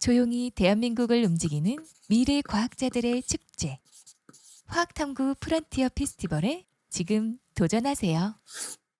조용히 대한민국을 움직이는 미래 과학자들의 축제. 화학탐구 프론티어 페스티벌에 지금 도전하세요.